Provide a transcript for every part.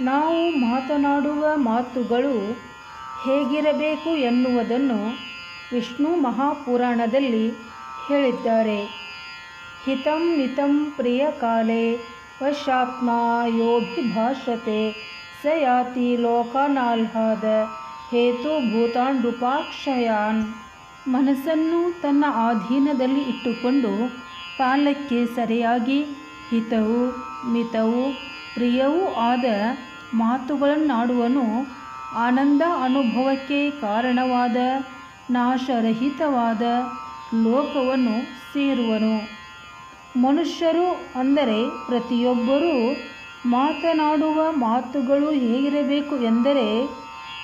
ನಾವು ಮಾತನಾಡುವ ಮಾತುಗಳು ಹೇಗಿರಬೇಕು ಎನ್ನುವುದನ್ನು ವಿಷ್ಣು ಮಹಾಪುರಾಣದಲ್ಲಿ ಹೇಳಿದ್ದಾರೆ. ಹಿತಂ ನಿತಂ ಪ್ರಿಯ ಕಾಲೇ ವಶಾತ್ಮ ಯೋಭಿಭಾಷತೆ ಸ ಯಾತಿ ಲೋಕನಾಲ್ಹಾದ ಹೇತು ಭೂತಾಂಡುಪಾಕ್ಷಯಾನ್. ಮನಸ್ಸನ್ನು ತನ್ನ ಅಧೀನದಲ್ಲಿ ಇಟ್ಟುಕೊಂಡು ಕಾಲಕ್ಕೆ ಸರಿಯಾಗಿ ಹಿತವು, ಮಿತವು, ಪ್ರಿಯವೂ ಆದ ಮಾತುಗಳನ್ನಾಡುವನು ಆನಂದ ಅನುಭವಕ್ಕೆ ಕಾರಣವಾದ, ನಾಶರಹಿತವಾದ ಲೋಕವನ್ನು ಸೇರುವನು. ಮನುಷ್ಯರು ಅಂದರೆ ಪ್ರತಿಯೊಬ್ಬರೂ ಮಾತನಾಡುವ ಮಾತುಗಳು ಹೇಗಿರಬೇಕು ಎಂದರೆ,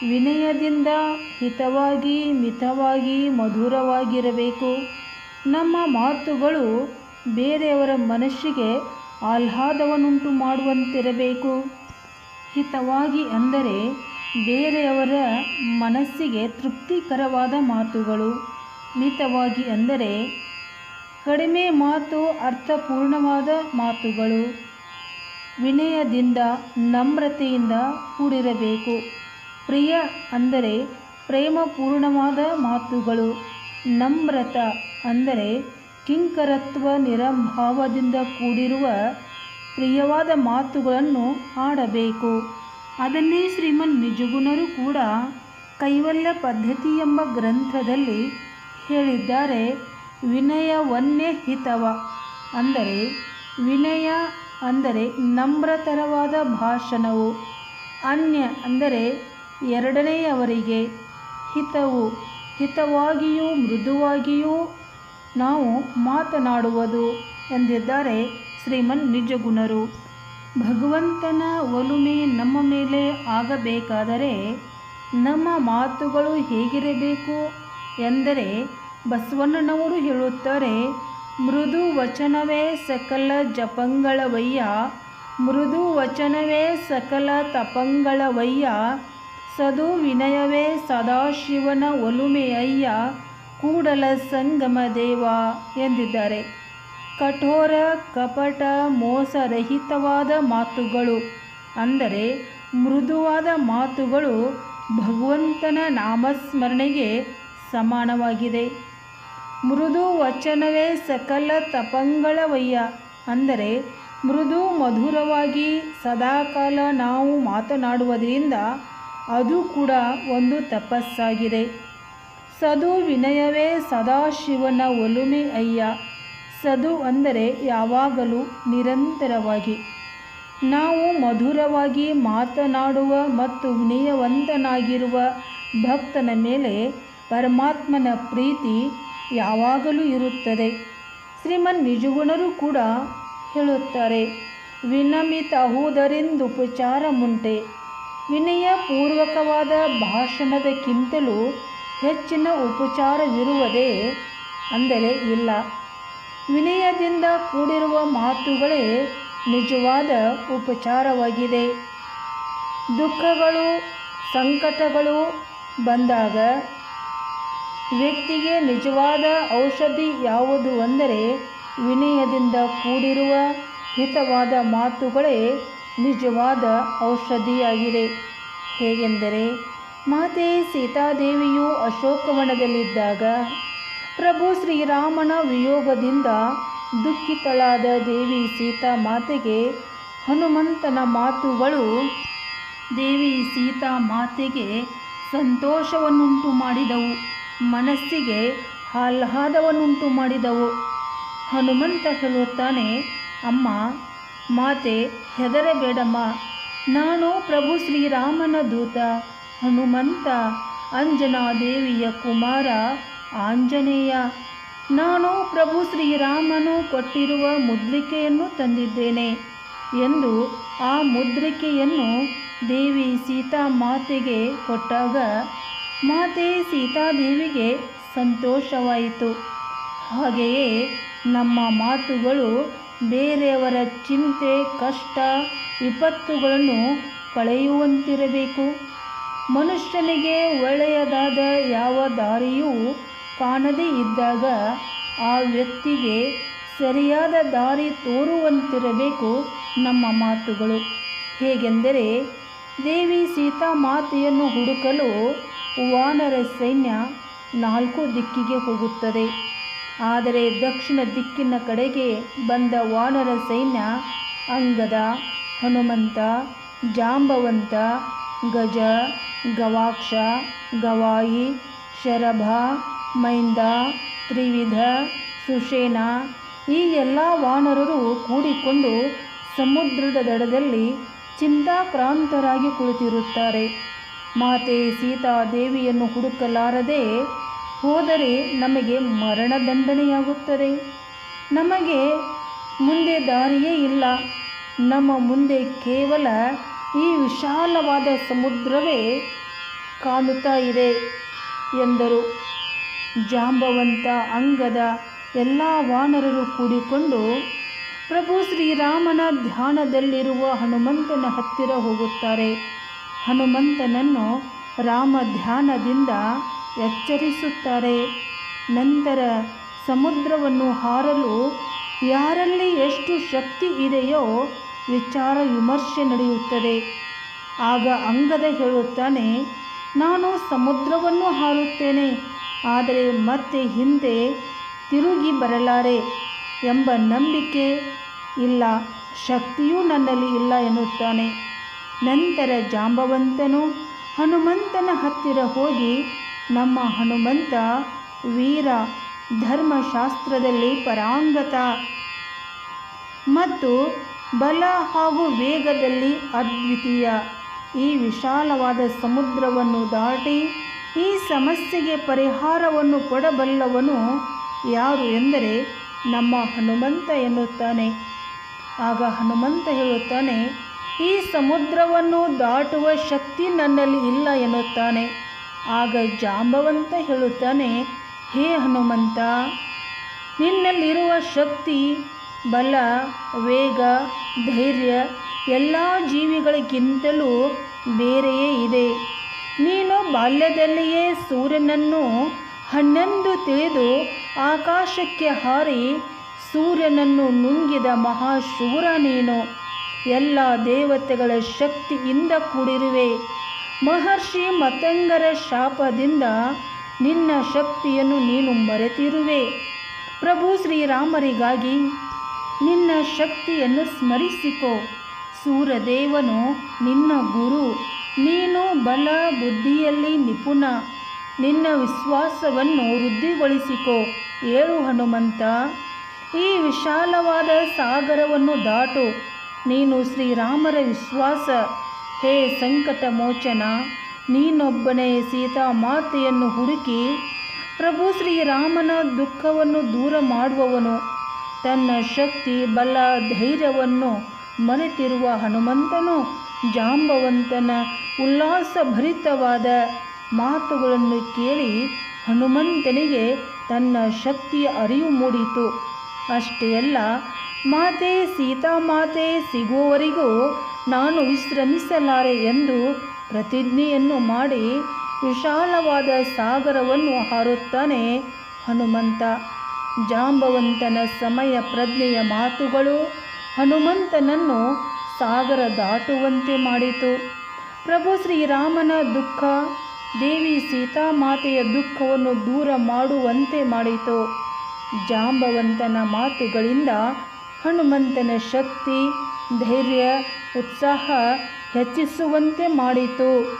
ವಿನಯದಿಂದ ಹಿತವಾಗಿ, ಮಿತವಾಗಿ, ಮಧುರವಾಗಿರಬೇಕು. ನಮ್ಮ ಮಾತುಗಳು ಬೇರೆಯವರ ಮನಸ್ಸಿಗೆ ಆಹ್ಲಾದವನ್ನುಂಟು ಮಾಡುವಂತಿರಬೇಕು ಹಿತವಾಗಿ ಅಂದರೆ ಬೇರೆಯವರ ಮನಸ್ಸಿಗೆ ತೃಪ್ತಿಕರವಾದ ಮಾತುಗಳು. ಮಿತವಾಗಿ ಅಂದರೆ ಕಡಿಮೆ ಮಾತು ಅರ್ಥಪೂರ್ಣವಾದ ಮಾತುಗಳು. ವಿನಯದಿಂದ, ನಮ್ರತೆಯಿಂದ ಕೂಡಿರಬೇಕು. ಪ್ರಿಯ ಅಂದರೆ ಪ್ರೇಮಪೂರ್ಣವಾದ ಮಾತುಗಳು. ನಮ್ರತ ಅಂದರೆ ಕಿಂಕರತ್ವ ನಿರಂಭಾವದಿಂದ ಕೂಡಿರುವ ಪ್ರಿಯವಾದ ಮಾತುಗಳನ್ನು ಆಡಬೇಕು ಅದನ್ನೇ ಶ್ರೀಮನ್ ನಿಜಗುಣರು ಕೂಡ ಕೈವಲ್ಯ ಪದ್ಧತಿ ಎಂಬ ಗ್ರಂಥದಲ್ಲಿ ಹೇಳಿದ್ದಾರೆ. ವಿನಯವನ್ನೇ ಹಿತವ ಅಂದರೆ ವಿನಯ ಅಂದರೆ ನಮ್ರತರವಾದ ಭಾಷಣವು. ಅನ್ಯ ಅಂದರೆ ಎರಡನೆಯವರಿಗೆ ಹಿತವು. ಹಿತವಾಗಿಯೂ ಮೃದುವಾಗಿಯೂ ನಾವು ಮಾತನಾಡುವುದು ಎಂದಿದ್ದಾರೆ ಶ್ರೀಮನ್ ನಿಜಗುಣರು ಭಗವಂತನ ಒಲುಮೆ ನಮ್ಮ ಮೇಲೆ ಆಗಬೇಕಾದರೆ ನಮ್ಮ ಮಾತುಗಳು ಹೇಗಿರಬೇಕು ಎಂದರೆ ಬಸವಣ್ಣನವರು ಹೇಳುತ್ತಾರೆ, ಮೃದು ವಚನವೇ ಸಕಲ ಜಪಂಗಳವಯ್ಯ, ಮೃದು ವಚನವೇ ಸಕಲ ತಪಂಗಳವಯ್ಯ, ಸದು ವಿನಯವೇ ಸದಾಶಿವನ ಒಲುಮೆಯಯ್ಯ, ಕೂಡಲ ಸಂಗಮ ದೇವ ಎಂದಿದ್ದಾರೆ. ಕಠೋರ, ಕಪಟ, ಮೋಸರಹಿತವಾದ ಮಾತುಗಳು. ಅಂದರೆ, ಮೃದುವಾದ ಮಾತುಗಳು ಭಗವಂತನ ನಾಮಸ್ಮರಣೆಗೆ ಸಮಾನವಾಗಿದೆ. ಮೃದು ವಚನವೇ ಸಕಲ ತಪಂಗಳವಯ್ಯ. ಅಂದರೆ, ಮೃದು ಮಧುರವಾಗಿ ಸದಾಕಾಲ ನಾವು ಮಾತನಾಡುವುದರಿಂದ ಅದು ಕೂಡ ಒಂದು ತಪಸ್ಸಾಗಿದೆ. ಸದು ವಿನಯವೇ ಸದಾಶಿವನ ಒಲುಮೆ ಅಯ್ಯ. ಸದು ಅಂದರೆ ಯಾವಾಗಲೂ ನಿರಂತರವಾಗಿ. ನಾವು ಮಧುರವಾಗಿ ಮಾತನಾಡುವ ಮತ್ತು ವಿನಯವಂತನಾಗಿರುವ ಭಕ್ತನ ಮೇಲೆ ಪರಮಾತ್ಮನ ಪ್ರೀತಿ ಯಾವಾಗಲೂ ಇರುತ್ತದೆ. ಶ್ರೀಮನ್ ನಿಜಗುಣರು ಕೂಡ ಹೇಳುತ್ತಾರೆ, ವಿನಮಿತ ಉಪಚಾರ ಮುಂಟೆ ವಿನಯಪೂರ್ವಕವಾದ ಭಾಷಣದಕ್ಕಿಂತಲೂ ಹೆಚ್ಚಿನ ಉಪಚಾರವಿರುವುದೇ ಅಂದರೆ ಇಲ್ಲ. ವಿನಯದಿಂದ ಕೂಡಿರುವ ಮಾತುಗಳೇ ನಿಜವಾದ ಉಪಚಾರವಾಗಿದೆ. ದುಃಖಗಳು, ಸಂಕಟಗಳು ಬಂದಾಗ ವ್ಯಕ್ತಿಗೆ ನಿಜವಾದ ಔಷಧಿ ಯಾವುದು ಅಂದರೆ ವಿನಯದಿಂದ ಕೂಡಿರುವ ಹಿತವಾದ ಮಾತುಗಳೇ ನಿಜವಾದ ಔಷಧಿಯಾಗಿದೆ. ಹೇಗೆಂದರೆ, ಮಾತೆ ಸೀತಾದೇವಿಯು ಅಶೋಕವನದಲ್ಲಿದ್ದಾಗ ಪ್ರಭು ಶ್ರೀರಾಮನ ವಿಯೋಗದಿಂದ ದುಃಖಿತಳಾದ ದೇವಿ ಸೀತಾ ಮಾತೆಗೆ ಹನುಮಂತನ ಮಾತುಗಳು. ದೇವಿ ಸೀತಾ ಮಾತೆಗೆ ಸಂತೋಷವನ್ನುಂಟು ಮಾಡಿದವು, ಮನಸ್ಸಿಗೆ ಆಹ್ಲಾದವನ್ನುಂಟು ಮಾಡಿದವು. ಹನುಮಂತ ಹೇಳುತ್ತಾನೆ, ಅಮ್ಮ, ಮಾತೆ, ಹೆದರಬೇಡಮ್ಮ. ನಾನು ಪ್ರಭು ಶ್ರೀರಾಮನ ದೂತ, ಹನುಮಂತ, ಅಂಜನಾದೇವಿಯ ಕುಮಾರ. ಆಂಜನೇಯ, ನಾನು ಪ್ರಭು ಶ್ರೀರಾಮನು ಕೊಟ್ಟಿರುವ ಮುದ್ರಿಕೆಯನ್ನು ತಂದಿದ್ದೇನೆ ಎಂದು ಆ ಮುದ್ರಿಕೆಯನ್ನು ದೇವಿ ಸೀತಾ ಮಾತೆಗೆ ಕೊಟ್ಟಾಗ ಮಾತೆ ಸೀತಾದೇವಿಗೆ ಸಂತೋಷವಾಯಿತು. ಹಾಗೆಯೇ ನಮ್ಮ ಮಾತುಗಳು ಬೇರೆಯವರ ಚಿಂತೆ, ಕಷ್ಟ, ವಿಪತ್ತುಗಳನ್ನು ಕಳೆಯುವಂತಿರಬೇಕು. ಮನುಷ್ಯನಿಗೆ ಒಳ್ಳೆಯದಾದ ಯಾವ ದಾರಿಯೂ ಕಾಣದೇ ಇದ್ದಾಗ ಆ ವ್ಯಕ್ತಿಗೆ ಸರಿಯಾದ ದಾರಿ ತೋರುವಂತಿರಬೇಕು ನಮ್ಮ ಮಾತುಗಳು. ಹೇಗೆಂದರೆ, ದೇವಿ ಸೀತಾ ಮಾತೆಯನ್ನು ಹುಡುಕಲು ವಾನರ ಸೈನ್ಯ ನಾಲ್ಕು ದಿಕ್ಕಿಗೆ ಹೋಗುತ್ತದೆ. ಆದರೆ ದಕ್ಷಿಣ ದಿಕ್ಕಿನ ಕಡೆಗೆ ಬಂದ ವಾನರ ಸೈನ್ಯ ಅಂಗದ, ಹನುಮಂತ, ಜಾಂಬವಂತ, ಗಜ, ಗವಾಕ್ಷ, ಗವಾಯಿ, ಶರಭ ಮೈಂದ, ತ್ರಿವಿಧ ಸುಷೇನ ಈ ಎಲ್ಲ ವಾನರರು ಕೂಡಿಕೊಂಡು ಸಮುದ್ರದ ದಡದಲ್ಲಿ ಚಿಂತಾಕ್ರಾಂತರಾಗಿ ಕುಳಿತಿರುತ್ತಾರೆ. ಮಾತೆ ಸೀತಾದೇವಿಯನ್ನು ಹುಡುಕಲಾರದೆ ಹೋದರೆ ನಮಗೆ ಮರಣದಂಡನೆಯಾಗುತ್ತದೆ ನಮಗೆ ಮುಂದೆ ದಾರಿಯೇ ಇಲ್ಲ. ನಮ್ಮ ಮುಂದೆ ಕೇವಲ ಈ ವಿಶಾಲವಾದ ಸಮುದ್ರವೇ ಕಾಣುತ್ತಾ ಇದೆ ಎಂದರು. ಜಾಂಬವಂತ ಅಂಗದ ಎಲ್ಲ ವಾನರರು ಕೂಡಿಕೊಂಡು ಪ್ರಭು ಶ್ರೀರಾಮನ ಧ್ಯಾನದಲ್ಲಿರುವ ಹನುಮಂತನ ಹತ್ತಿರ ಹೋಗುತ್ತಾರೆ. ಹನುಮಂತನನ್ನು ರಾಮ ಧ್ಯಾನದಿಂದ ಎಚ್ಚರಿಸುತ್ತಾರೆ. ನಂತರ ಸಮುದ್ರವನ್ನು ಹಾರಲು ಯಾರಲ್ಲಿ ಎಷ್ಟು ಶಕ್ತಿ ಇದೆಯೋ ವಿಚಾರ ವಿಮರ್ಶೆ ನಡೆಯುತ್ತದೆ. ಆಗ ಅಂಗದ ಹೇಳುತ್ತಾನೆ, ನಾನು ಸಮುದ್ರವನ್ನು ಹಾರುತ್ತೇನೆ. ಆದರೆ ಮತ್ತೆ ಹಿಂದೆ ತಿರುಗಿ ಬರಲಾರೆ ಎಂಬ ನಂಬಿಕೆ ಇಲ್ಲ, ಶಕ್ತಿಯೂ ನನ್ನಲ್ಲಿ ಇಲ್ಲ ಎನ್ನುತ್ತಾನೆ. ನಂತರ ಜಾಂಬವಂತನು ಹನುಮಂತನ ಹತ್ತಿರ ಹೋಗಿ, ನಮ್ಮ ಹನುಮಂತ ವೀರ ಧರ್ಮಶಾಸ್ತ್ರದಲ್ಲಿ ಪರಾಂಗತ ಮತ್ತು ಬಲ ಹಾಗೂ ವೇಗದಲ್ಲಿ ಅದ್ವಿತೀಯ. ಈ ವಿಶಾಲವಾದ ಸಮುದ್ರವನ್ನು ದಾಟಿ ಈ ಸಮಸ್ಯೆಗೆ ಪರಿಹಾರವನ್ನು ಕೊಡಬಲ್ಲವನು ಯಾರು ಎಂದರೆ ನಮ್ಮ ಹನುಮಂತ ಎನ್ನುತ್ತಾನೆ. ಆಗ ಹನುಮಂತ ಹೇಳುತ್ತಾನೆ, ಈ ಸಮುದ್ರವನ್ನು ದಾಟುವ ಶಕ್ತಿ ನನ್ನಲ್ಲಿ ಇಲ್ಲ ಎನ್ನುತ್ತಾನೆ. ಆಗ ಜಾಂಬವಂತ ಹೇಳುತ್ತಾನೆ, ಹೇ ಹನುಮಂತ, ನಿನ್ನಲ್ಲಿರುವ ಶಕ್ತಿ, ಬಲ, ವೇಗ, ಧೈರ್ಯ, ಎಲ್ಲ ಜೀವಿಗಳಿಗಿಂತಲೂ ಬೇರೆಯೇ ಇದೆ. ನೀನು ಬಾಲ್ಯದಲ್ಲಿಯೇ ಸೂರ್ಯನನ್ನು ಹಣ್ಣೆಂದು ತಿಳಿದು ಆಕಾಶಕ್ಕೆ ಹಾರಿ ಸೂರ್ಯನನ್ನು ನುಂಗಿದ ಮಹಾಶೂರ ನೀನು. ಎಲ್ಲ ದೇವತೆಗಳ ಶಕ್ತಿಯಿಂದ ಕೂಡಿರುವೆ. ಮಹರ್ಷಿ ಮತಂಗರ ಶಾಪದಿಂದ ನಿನ್ನ ಶಕ್ತಿಯನ್ನು ನೀನು ಮರೆತಿರುವೆ. ಪ್ರಭು ಶ್ರೀರಾಮರಿಗಾಗಿ ನಿನ್ನ ಶಕ್ತಿಯನ್ನು ಸ್ಮರಿಸಿಕೋ. ಸೂರದೇವನು, ನಿನ್ನ ಗುರು, ನೀನು ಬಲ ಬುದ್ಧಿಯಲ್ಲಿ ನಿಪುಣ. ನಿನ್ನ ವಿಶ್ವಾಸವನ್ನು ವೃದ್ಧಿಗೊಳಿಸಿಕೋ, ಏಳು ಹನುಮಂತ. ಈ ವಿಶಾಲವಾದ ಸಾಗರವನ್ನು ದಾಟು. ನೀನು ಶ್ರೀರಾಮರ ವಿಶ್ವಾಸ. ಹೇ ಸಂಕಟ ಮೋಚನ ನೀನೊಬ್ಬನೇ ಸೀತಾ ಮಾತೆಯನ್ನು ಹುಡುಕಿ, ಪ್ರಭು ಶ್ರೀರಾಮನ ದುಃಖವನ್ನು ದೂರ ಮಾಡುವವನು. ತನ್ನ ಶಕ್ತಿ, ಬಲ, ಧೈರ್ಯವನ್ನು ಮರೆತಿರುವ ಹನುಮಂತನು ಜಾಂಬವಂತನ ಉಲ್ಲಾಸಭರಿತವಾದ ಮಾತುಗಳನ್ನು ಕೇಳಿ ಹನುಮಂತನಿಗೆ ತನ್ನ ಶಕ್ತಿಯ ಅರಿವು ಮೂಡಿತು. ಅಷ್ಟೇ ಅಲ್ಲ, ಮಾತೆ ಸೀತಾಮಾತೆ ಸಿಗುವವರೆಗೂ ನಾನು ವಿಶ್ರಮಿಸಲಾರೆ ಎಂದು ಪ್ರತಿಜ್ಞೆಯನ್ನು ಮಾಡಿ ವಿಶಾಲವಾದ ಸಾಗರವನ್ನು ಹಾರುತ್ತಾನೆ ಹನುಮಂತ. ಜಾಂಬವಂತನ ಸಮಯ ಪ್ರಜ್ಞೆಯ ಮಾತುಗಳು ಹನುಮಂತನನ್ನು ಸಾಗರ ದಾಟುವಂತೆ ಮಾಡಿತು. ಪ್ರಭು ಶ್ರೀರಾಮನ ದುಃಖ, ದೇವಿ ಸೀತಾಮಾತೆಯ ದುಃಖವನ್ನು ದೂರ ಮಾಡುವಂತೆ ಮಾಡಿತು. ಜಾಂಬವಂತನ ಮಾತುಗಳಿಂದ ಹನುಮಂತನ ಶಕ್ತಿ, ಧೈರ್ಯ, ಉತ್ಸಾಹ ಹೆಚ್ಚಿಸುವಂತೆ ಮಾಡಿತು.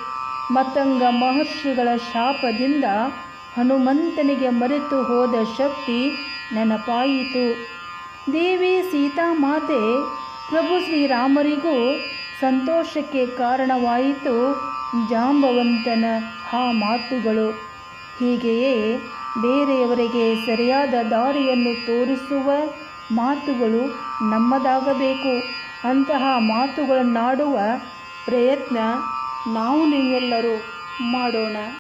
ಮತಂಗ ಮಹರ್ಷಿಗಳ ಶಾಪದಿಂದ ಹನುಮಂತನಿಗೆ ಮರೆತು ಹೋದ ಶಕ್ತಿ ನೆನಪಾಯಿತು. ದೇವಿ ಸೀತಾ ಮಾತೆ, ಪ್ರಭು ಶ್ರೀರಾಮರಿಗೂ ಸಂತೋಷಕ್ಕೆ ಕಾರಣವಾಯಿತು ಜಾಂಬವಂತನ ಆ ಮಾತುಗಳು. ಹೀಗೆಯೇ ಬೇರೆಯವರಿಗೆ ಸರಿಯಾದ ದಾರಿಯನ್ನು ತೋರಿಸುವ ಮಾತುಗಳು ನಮ್ಮದಾಗಬೇಕು. ಅಂತಹ ಮಾತುಗಳನ್ನಾಡುವ ಪ್ರಯತ್ನ ನಾವು ನೀವೆಲ್ಲರೂ ಮಾಡೋಣ.